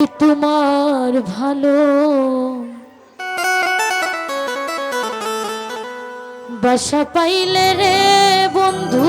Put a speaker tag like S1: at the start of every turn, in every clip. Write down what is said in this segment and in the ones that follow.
S1: তোমার ভালো। বাসা পাইলে রে বন্ধু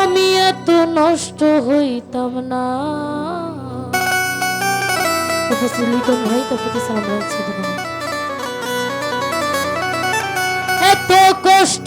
S1: আমি এত নষ্ট হইতাম না। এত কষ্ট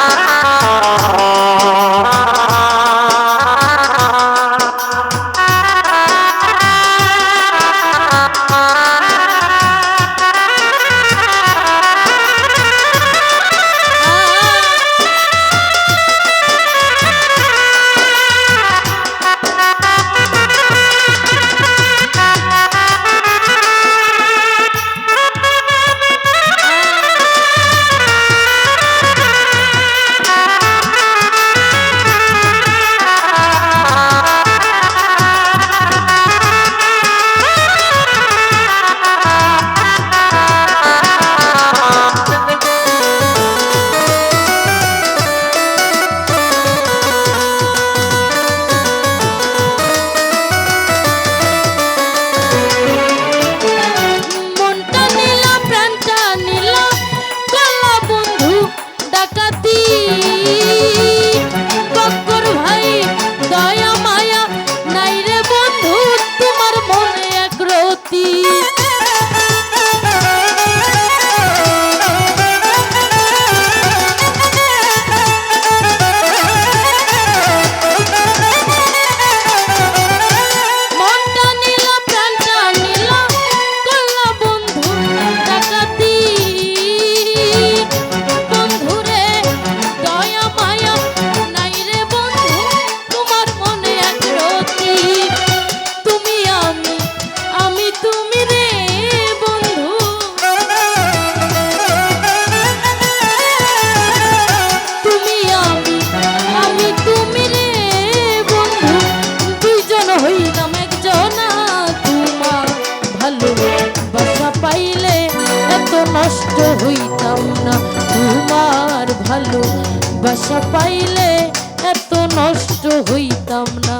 S1: আমার ভালো বাসা পাইলে এত নষ্ট হইতাম না।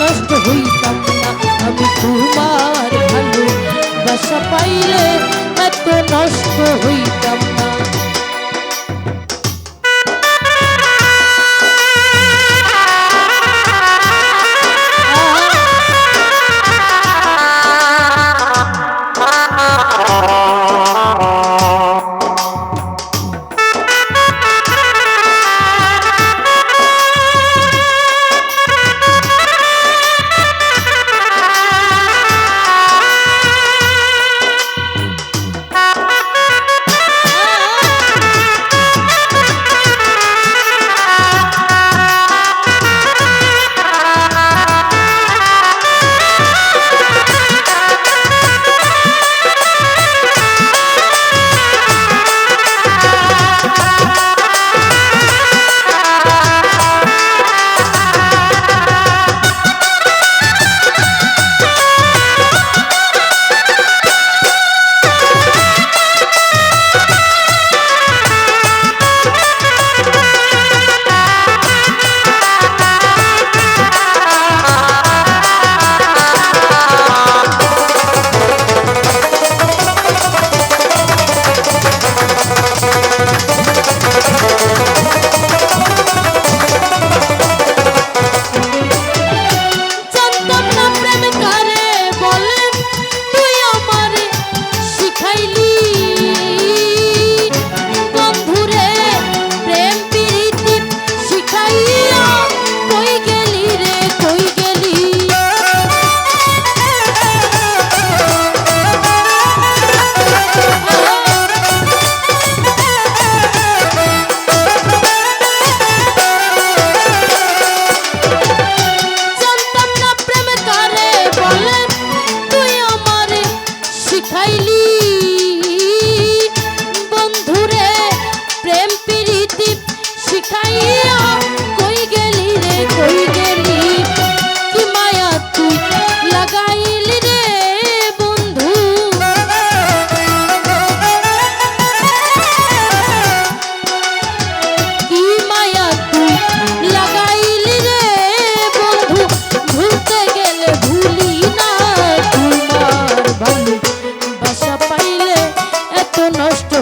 S1: नष्ट हुई अब अभी तुम्हार भलो बस पाइले तो नष्ट हुई कमना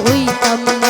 S1: হইতাম না।